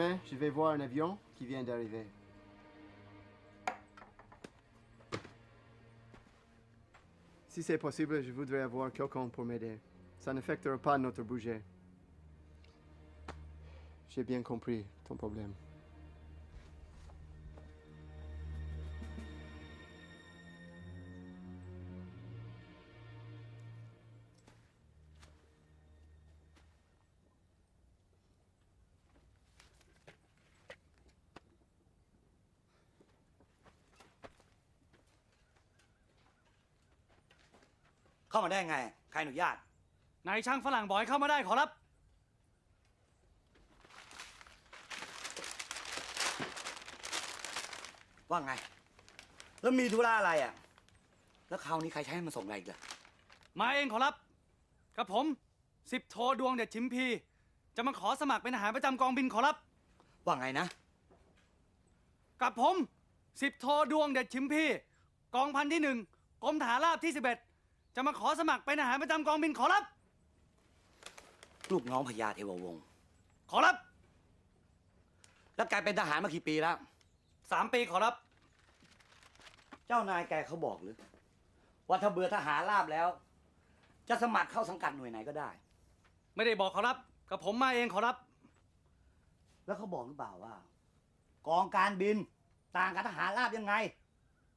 Je vais voir un avion qui vient d'arriver. Si c'est possible, je voudrais avoir quelqu'un pour m'aider. Ça n'affectera pas notre budget. J'ai bien compris ton problème. เข้ามาได้ไง ใครอนุญาต นายช่างฝรั่งบอกให้เข้ามาได้ขอรับ ว่าไง แล้วมีธุระอะไรอะ แล้วคราวนี้ใครใช้ให้มันส่งอะไรอีกล่ะมาเองขอรับ กับผมสิบโทดวงเด็ดชิมพี จะมาขอสมัครเป็นทหารประจำกองบินขอรับ ว่าไงนะ กับผมสิบโทดวงเด็ดชิมพี กองพันที่หนึ่งกรมฐานราบที่สิบเอ็ด จะมาขอสมัครเป็นทหารประจำกองบินขอรับ ลูกน้องพญาเทววงศ์ขอรับแล้วแกเป็นทหารมากี่ปีแล้ว สามปีขอรับ เจ้านายแกเขาบอกหรือว่าถ้าเบื่อทหารราบแล้ว จะสมัครเข้าสังกัดหน่วยไหนก็ได้ ไม่ได้บอกขอรับ กับผมมาเองขอรับ แล้วเขาบอกหรือเปล่าว่า กองการบินต่างกับทหารราบยังไง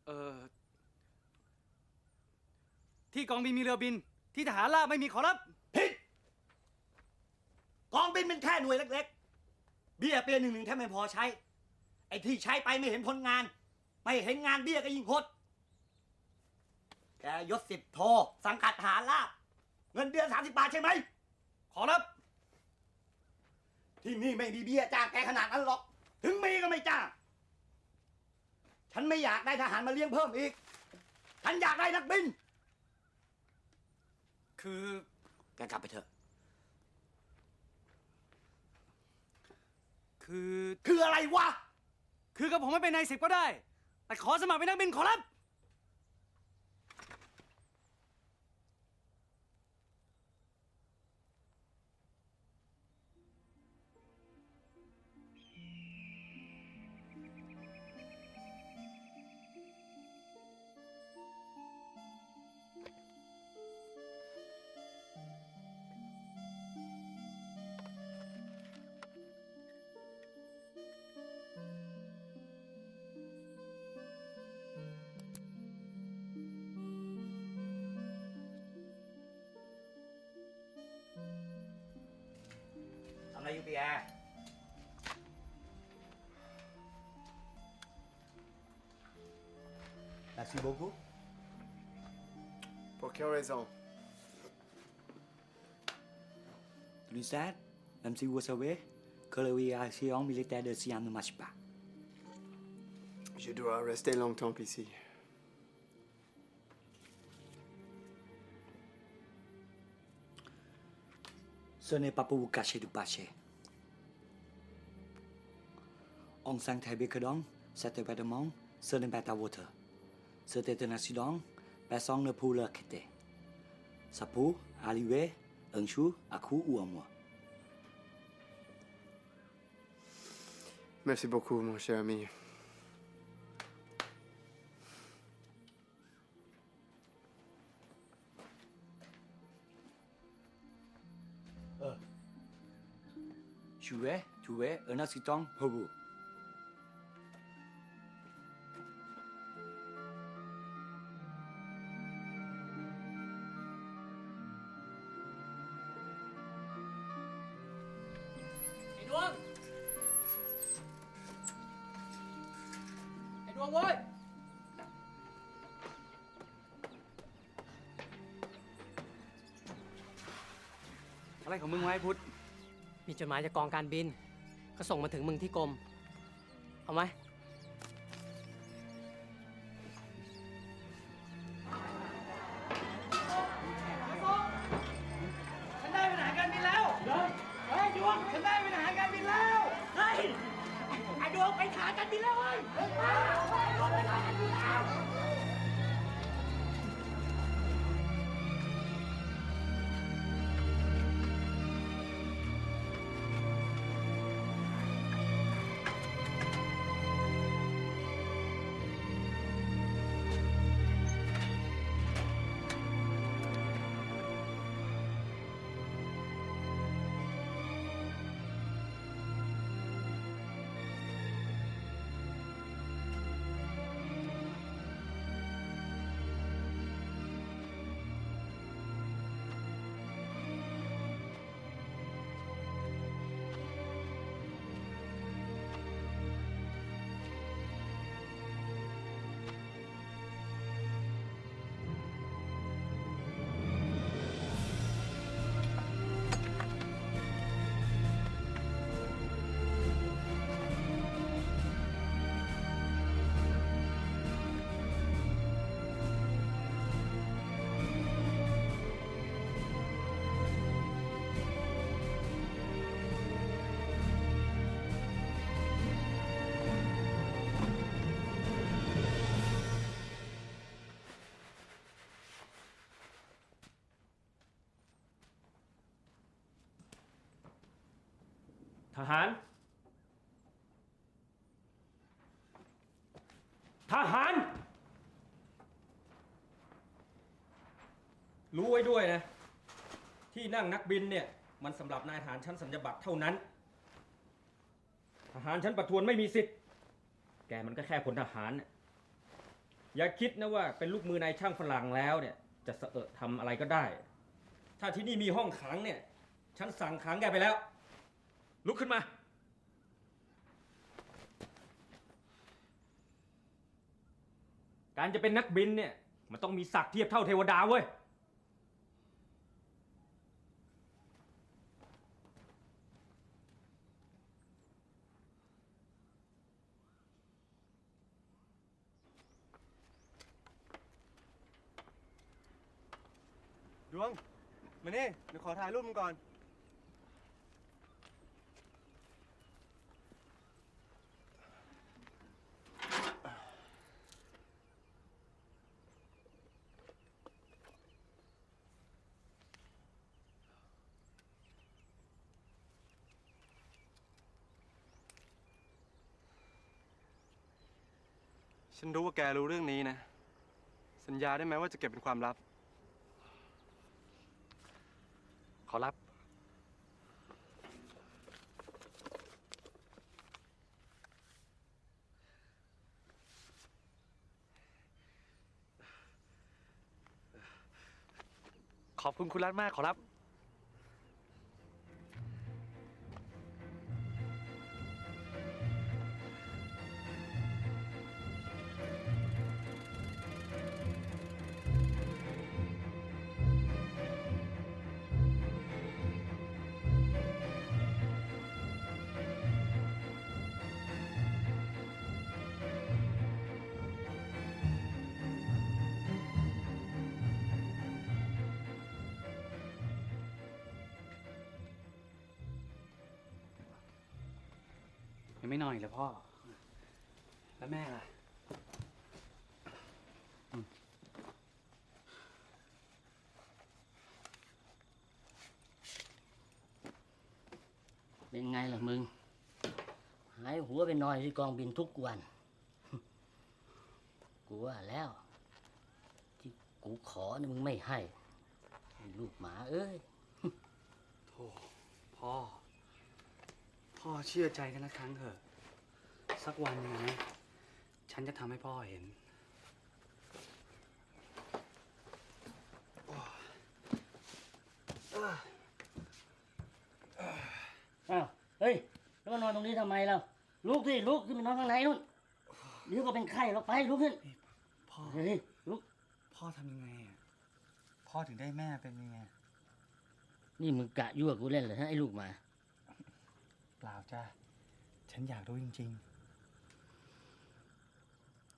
เออ ที่กองบินมีเรือบิน ที่ทหารราบไม่มีขอรับ ผิด กองบินเป็นแค่หน่วยเล็ก ๆ เบี้ยเปียหนึ่งหนึ่งแค่ไม่พอใช้ ไอ้ที่ใช้ไปไม่เห็นผลงาน ไม่เห็นงานเบี้ยก็ยิ่งหดแกยศสิบโท สังกัดทหารราบเงินเดือนสามสิบบาทใช่ไหม ขอรับ ที่นี่ไม่มีเบี้ยจ้างแกขนาดนั้นหรอก ถึงมีก็ไม่จ้าง ฉันไม่อยากได้ทหารมาเลี้ยงเพิ่มอีก ฉันอยากได้นักบิน คือ แกกลับไปเถอะ คือ คืออะไรวะ คือกับผมไม่เป็นนายสิบก็ได้ แต่ขอสมัครเป็นนักบินขอรับ ทำอะไรอยู่ปีแอร์ลาซิโบกุ Pour quelle raison Lucette, même si vous savez que l'aviation militaire de Siam ne marche pas. Je dois rester longtemps ici. Ce n'est pas pour vous cacher du passé. Aung San Thai Bikadong, c'était pas de mon, ce n'est pas ta water. C'était un accident, personne ne pouvait le quitter. Sa peau, à l'huile, un chou, à coup ou à moi. Merci beaucoup, mon cher ami. Tu es, tu es un assistant pour vous. ดวง ไอ้ดวงเว้ย อะไรของมึงวะไอ้พุทธ มีจดหมายจากกองการบินเขาส่งมาถึงมึงที่กรม เอาไหม ทหาร ทหาร รู้ไว้ด้วยนะ ที่นั่งนักบินเนี่ย มันสำหรับนายทหารชั้นสัญญาบัตรเท่านั้น ทหารชั้นประทวนไม่มีสิทธิ์ แกมันก็แค่พลทหารน่ะอย่าคิดนะว่าเป็นลูกมือนายช่างฝรั่งแล้วเนี่ย จะเสอะทำอะไรก็ได้ ถ้าที่นี่มีห้องขังเนี่ย ฉันสั่งขังแกไปแล้ว ลุกขึ้นมา การจะเป็นนักบินเนี่ย มันต้องมีศักดิ์เทียบเท่าเทวดาเว้ย ดวง มานี่เดี๋ยวขอถ่ายรูปมึงก่อน ฉันรู้ว่าแกรู้เรื่องนี้นะ สัญญาได้ไหมว่าจะเก็บเป็นความลับ ขอรับ ขอบคุณคุณรัฐมากขอรับ พ่อ แล้วแม่ล่ะ เป็นไงล่ะมึง หายหัวไปนอนที่กองบินทุกวัน กูว่าแล้ว ที่กูขอนี่มึงไม่ให้ไอ้ลูกหมาเอ้ย โธ่พ่อ พ่อเชื่อใจกันละครั้งเถอะ สักวันหนึงนะ ฉันจะทำให้พ่อเห็น อ้าวเฮ้ย แล้วมานอนตรงนี้ทำไมเราลุกสิลุกขึ้นไปนอนข้างในนู่นเดี๋ยวก็เป็นไข้เราไปลุกขึ้นพ่อ เฮ้ยลุกพ่อทำยังไงอะ พ่อถึงได้แม่เป็นยังไง นี่มึงกะยั่วกูเล่นเหรอฮะไอ้ลูกหมา เปล่าจ้าฉันอยากรู้จริง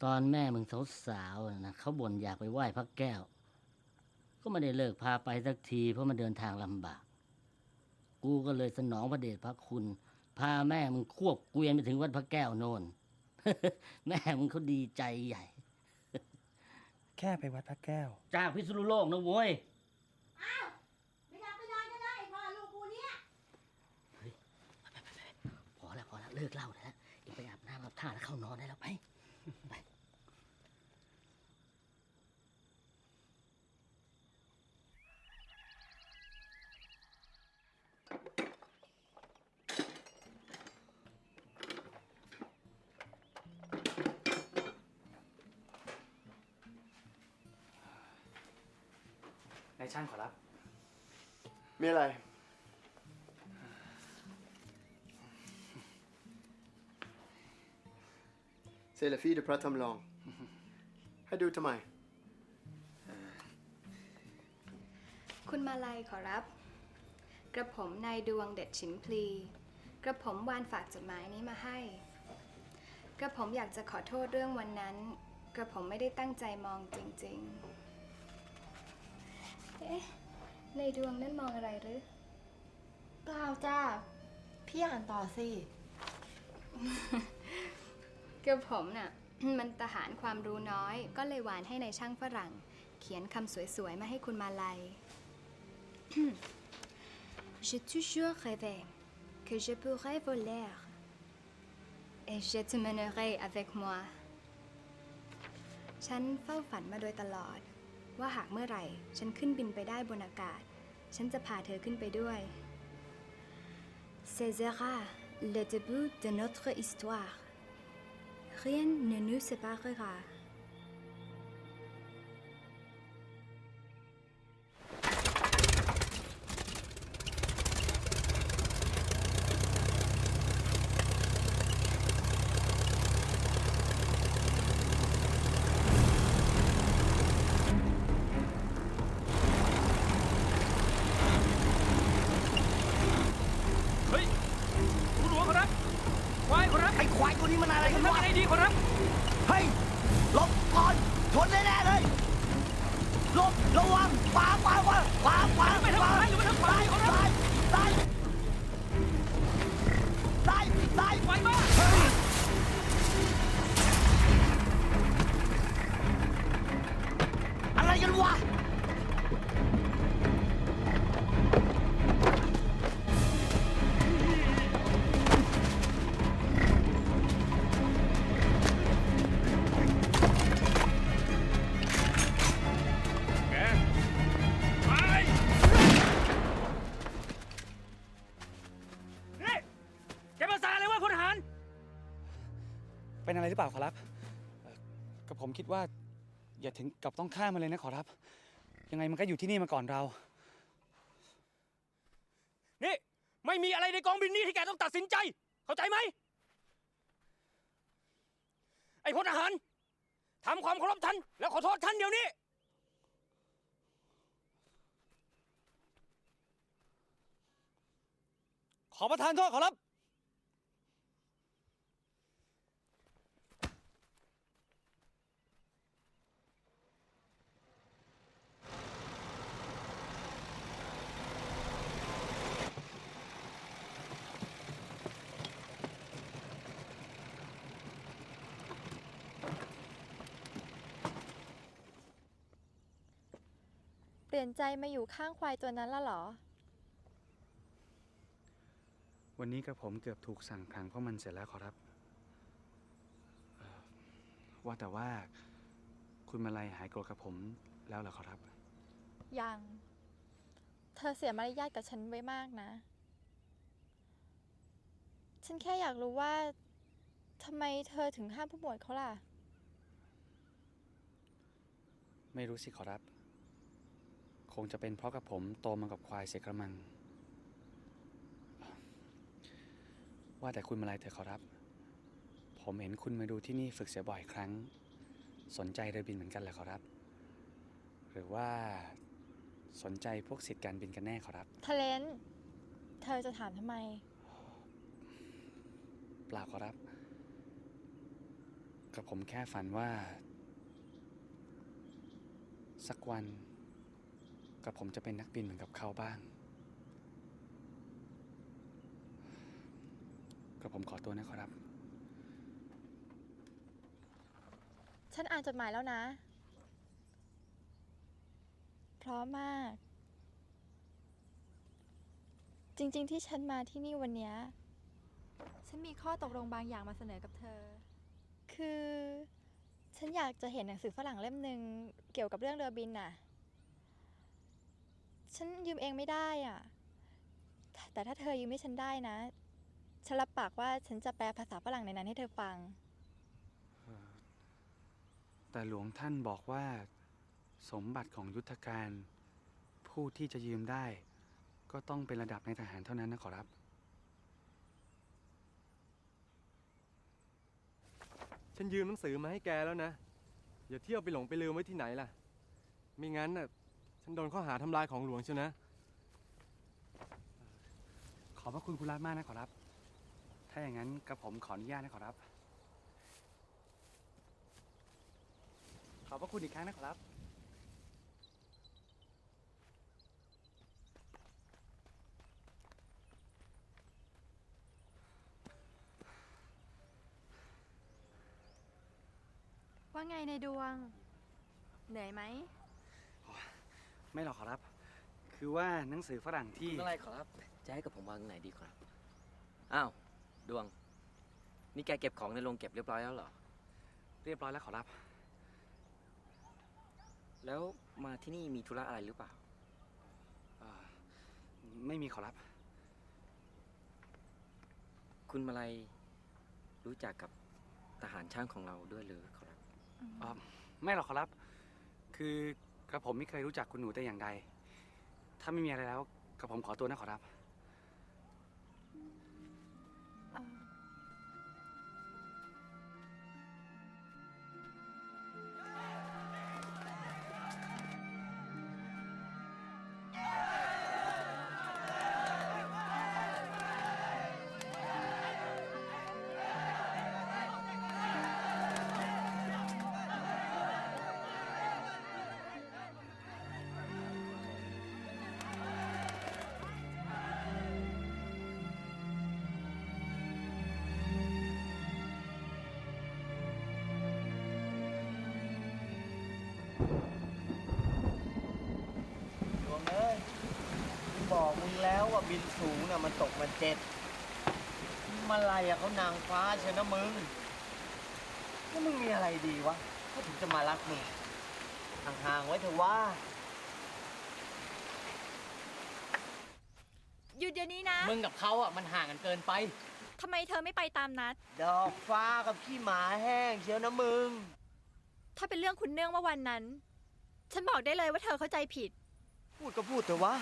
ตอนแม่มึงสาวๆน่ะนะเขาบ่นอยากไปไหว้พระแก้ว ก็ไม่ได้เลิกพาไปสักทีเพราะมันเดินทางลำบาก กูก็เลยสนองพระเดชพระคุณ พาแม่มึงควบเกวียนไปถึงวัดพระแก้วโน่นแม่มึงเขาดีใจใหญ่ๆแค่ไปวัดพระแก้ว จากพิษณุโลกนะโว้ยไม่อยากไปนอนกันเลยพ่อลูกกูเนี่ยพอแล้วพอแล้วเลิกเล่าแล้วเอ็งไปอาบน้ำอาบท่าแล้วเข้านอนได้แล้วไป ไป ในช่างขอรับ มีอะไร C'est la fille de Pratham Long ให้ดูทำไม คุณมาลัยขอรับ กระผมนายดวงเด็ดฉิมพลี กระผมวานฝากจดหมายนี้มาให้ กระผมอยากจะขอโทษเรื่องวันนั้น กระผมไม่ได้ตั้งใจมองจริง ๆ เอ๊ะ ในดวงนั้นมองอะไรหรือ เปล่าจ้า พี่อ่านต่อสิกระผมน่ะ มันทหารความรู้น้อย ก็เลยวานให้ในายช่างฝรั่ง เขียนคำสวยๆ มาให้คุณมาลัย Je toujours rêvé que je pourrais voler et je te mènerai avec moi ฉันเฝ้าฝันมาโดยตลอด ว่าหากเมื่อไหร่ ฉันขึ้นบินไปได้บนอากาศ ฉันจะพาเธอขึ้นไปด้วย C'est sera le début de notre histoire. Rien ne nous séparera. กันวะ แกไปนี่แกมาสาอะไรวะพลทหาร เป็นอะไรหรือเปล่าขอรับเอ่อกับผมคิดว่า อย่าถึงกับต้องฆ่ามันเลยนะขอรับ ยังไงมันก็อยู่ที่นี่มาก่อนเรา นี่ ไม่มีอะไรในกองบินนี่ที่แกต้องตัดสินใจ เข้าใจไหม ไอ้พลทหารทำความเคารพท่านแล้วขอโทษท่านเดี๋ยวนี้ ขอประทานโทษขอรับ ลี่ยนใจมาอยู่ข้างควายตัวนั้นแล้วเหรอ วันนี้กระผมเกือบถูกสั่งขังเพราะมันเสร็จแล้วขอรับเอ่อว่าแต่ว่าคุณมาลัยหายโกรธกับผมแล้วเหรอขอรับ ยัง เธอเสียมารยาทกับฉันไว้มากนะ ฉันแค่อยากรู้ว่าทำไมเธอถึงห้ามผู้หมวดเขาล่ะ ไม่รู้สิขอรับ คงจะเป็นเพราะกับผมโตมากับควายเสียกระมัง ว่าแต่คุณมาลัยเถอะขอรับ ผมเห็นคุณมาดูที่นี่ฝึกเสียบ่อยครั้ง สนใจเรือบินเหมือนกันแหละขอรับ หรือว่าสนใจพวกสิทธิการบินกันแน่ขอรับ ทะเลน เธอจะถามทำไม เปล่าขอรับ กับผมแค่ฝันว่า สักวัน กับผมจะเป็นนักบินเหมือนกับเขาบ้าง กับผมขอตัวนะขอรับ ฉันอ่านจดหมายแล้วนะเพราะมาก จริงๆที่ฉันมาที่นี่วันเนี้ยฉันมีข้อตกลงบางอย่างมาเสนอกับเธอ คือ ฉันอยากจะเห็นหนังสือฝรั่งเล่มหนึ่งเกี่ยวกับเรื่องเรือบินน่ะ ฉันยืมเองไม่ได้อะ แต่ถ้าเธอยืมให้ฉันได้นะ ฉันรับปากว่าฉันจะแปลภาษาฝรั่งในนั้นให้เธอฟัง แต่หลวงท่านบอกว่า สมบัติของยุทธการ ผู้ที่จะยืมได้ ก็ต้องเป็นระดับในทหารเท่านั้นนะขอรับ ฉันยืมหนังสือมาให้แกแล้วนะ อย่าเที่ยวไปหลงไปลืมไว้ที่ไหนล่ะ ไม่งั้นน่ะ ฉันโดนข้อหาทำลายของหลวงเชียวนะ ขอบพระคุณคุณรัตมากนะขอรับ ถ้าอย่างนั้นกับผมขออนุญาตนะขอรับ ขอบพระคุณอีกครั้งนะขอรับ ว่าไงในดวง เหนื่อยไหม ไม่หรอกขอรับ คือว่าหนังสือฝรั่งที่ อะไรขอรับ จะให้กับผมวางไหนดีครับ อ้าว ดวง นี่แกเก็บของในโรงเก็บเรียบร้อยแล้วเหรอ เรียบร้อยแล้วขอรับ แล้วมาที่นี่มีธุระอะไรหรือเปล่า อ่า ไม่มีขอรับ คุณมาลัยรู้จักกับทหารช่างของเราด้วยหรือขอรับอ่าไม่หรอกขอรับ คือ กระผมไม่เคยรู้จักคุณหนูแต่อย่างใด ถ้าไม่มีอะไรแล้วกระผมขอตัวนะขอรับ มันตกมาเจ็ดมาลายอะเขานางฟ้าเชียวนะมึงแล้วมึงมีอะไรดีวะเขาถึงจะมารักมึงห่างๆไว้เถอะว่า หยุดเดี๋ยวนี้นะมึงกับเขาอะมันห่างกันเกินไป ทำไมเธอไม่ไปตามนัด ดอกฟ้ากับขี้หมาแห้งเชียวนะมึง ถ้าเป็นเรื่องคุณเนื่องว่าวันนั้น ฉันบอกได้เลยว่าเธอเข้าใจผิด พูดก็พูดเถอะวะ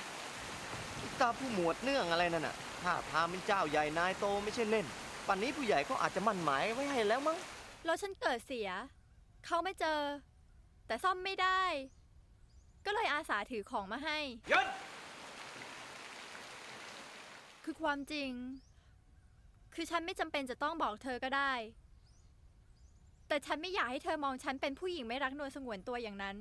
ตาผู้หมวดเนื่องอะไรนั่นน่ะถ้าทางเป็นเจ้าใหญ่นายโตไม่ใช่เล่นป่านนี้ผู้ใหญ่เขาอาจจะมั่นหมายไว้ให้แล้วมั้ง รถฉันเกิดเสีย เขาไม่เจอ แต่ซ่อมไม่ได้ ก็เลยอาสาถือของมาให้หยุดคือความจริง คือฉันไม่จำเป็นจะต้องบอกเธอก็ได้ แต่ฉันไม่อยากให้เธอมองฉันเป็นผู้หญิงไม่รักนวลสงวนตัวอย่างนั้น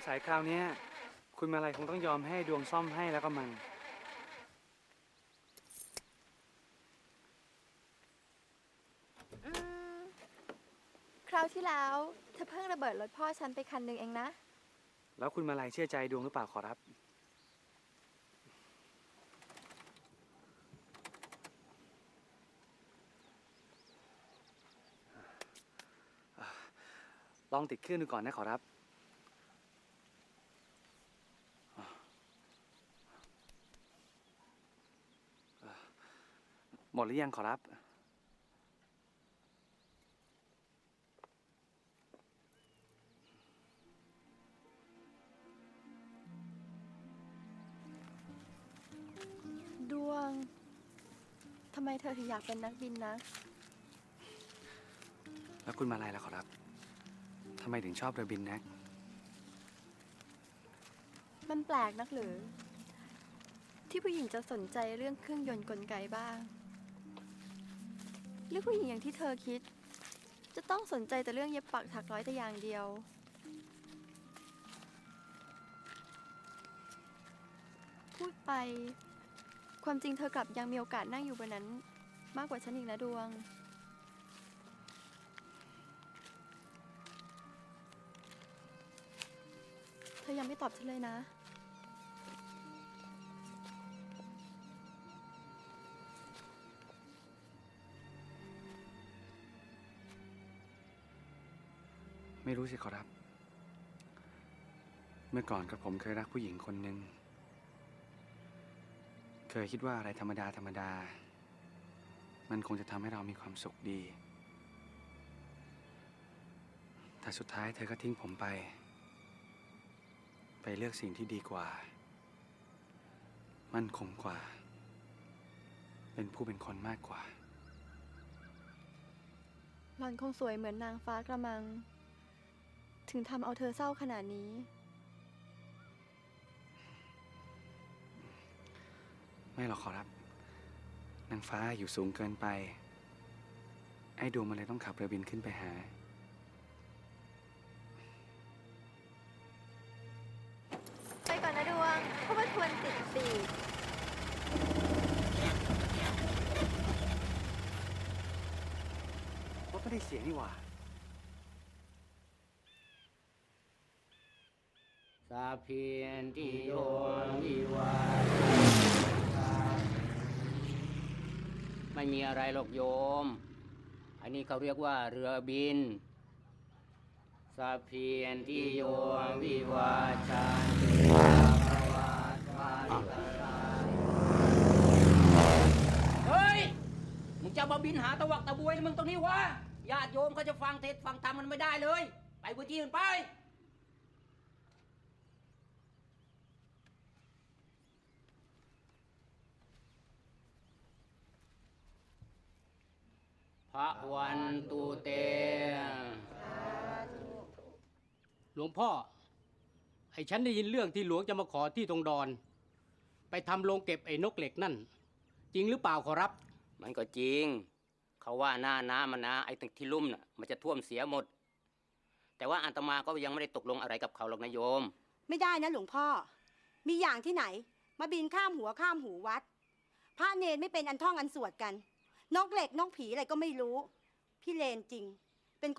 งสัยคราวเนี้ยคุณมาลัยคงต้องยอมให้ดวงซ่อมให้แล้วก็มังอืมคราวที่แล้วเธอเพิ่งระเบิดรถพ่อฉันไปคันหนึ่งเองนะ แล้วคุณมาลัยเชื่อใจดวงหรือเปล่าขอรับ ลองติดเครื่องดูก่อนนะขอรับ มดหรือยังขอรับ ดวง ทำไมเธอถึงอยากเป็นนักบินนะ แล้วคุณมาลัยล่ะขอรับทำไมถึงชอบเรือบินนัก มันแปลกนักหรือ ที่ผู้หญิงจะสนใจเรื่องเครื่องยนต์กลไกบ้าง หรือผู้หญิงอย่างที่เธอคิด จะต้องสนใจแต่เรื่องเย็บปักถักร้อยแต่อย่างเดียว พูดไป ความจริงเธอกลับยังมีโอกาสนั่งอยู่บนนั้น มากกว่าฉันอีกนะดวง เธอยังไม่ตอบฉันเลยนะ ไม่รู้สิขอรับ เมื่อก่อนกับผมเคยรักผู้หญิงคนหนึ่ง เคยคิดว่าอะไรธรรมดาธรรมดา มันคงจะทำให้เรามีความสุขดี แต่สุดท้ายเธอก็ทิ้งผมไป ไปเลือกสิ่งที่ดีกว่า มั่นคงกว่า เป็นผู้เป็นคนมากกว่า หล่อนคงสวยเหมือนนางฟ้ากระมัง ถึงทำเอาเธอเศร้าขนาดนี้ ไม่หรอกขอรับ นางฟ้าอยู่สูงเกินไป ไอ้ดวงมันเลยต้องขับเรือบินขึ้นไปหา ไปก่อนนะดวงเพราะว่าทวนติดปีกรถไม่ได้เสียงนี่หว่า สา เพียนที่โยนวิวาไม่มีอะไรหรอกโยม อันนี้เขาเรียกว่าเรือบินสาเพียนที่โยนวิวาชาเฮ้ย มึงจะมาบินหาตะวักตะบวยมึงตรงนี้วะ ญาติโยมเขาจะฟังเทศฟังธรรมมันไม่ได้เลย ไปพื้นที่อื่นไป พระวันตูเต หลวงพ่อ ไอ้ฉันได้ยินเรื่องที่หลวงจะมาขอที่ตรงดอน ไปทำโรงเก็บไอ้นกเหล็กนั่น จริงหรือเปล่าขอรับ มันก็จริง เขาว่าหน้าน้ำมันนะไอ้ตึกที่ลุ่มน่ะมันจะท่วมเสียหมด แต่ว่าอาตมาก็ยังไม่ได้ตกลงอะไรกับเขาหรอกนะโยม ไม่ได้นะหลวงพ่อ มีอย่างที่ไหน มาบินข้ามหัวข้ามหูวัด พระเนรไม่เป็นอันท่องอันสวดกัน นกเหล็กนกผีอะไรก็ไม่รู้ พี่เลนจริง เป็นคน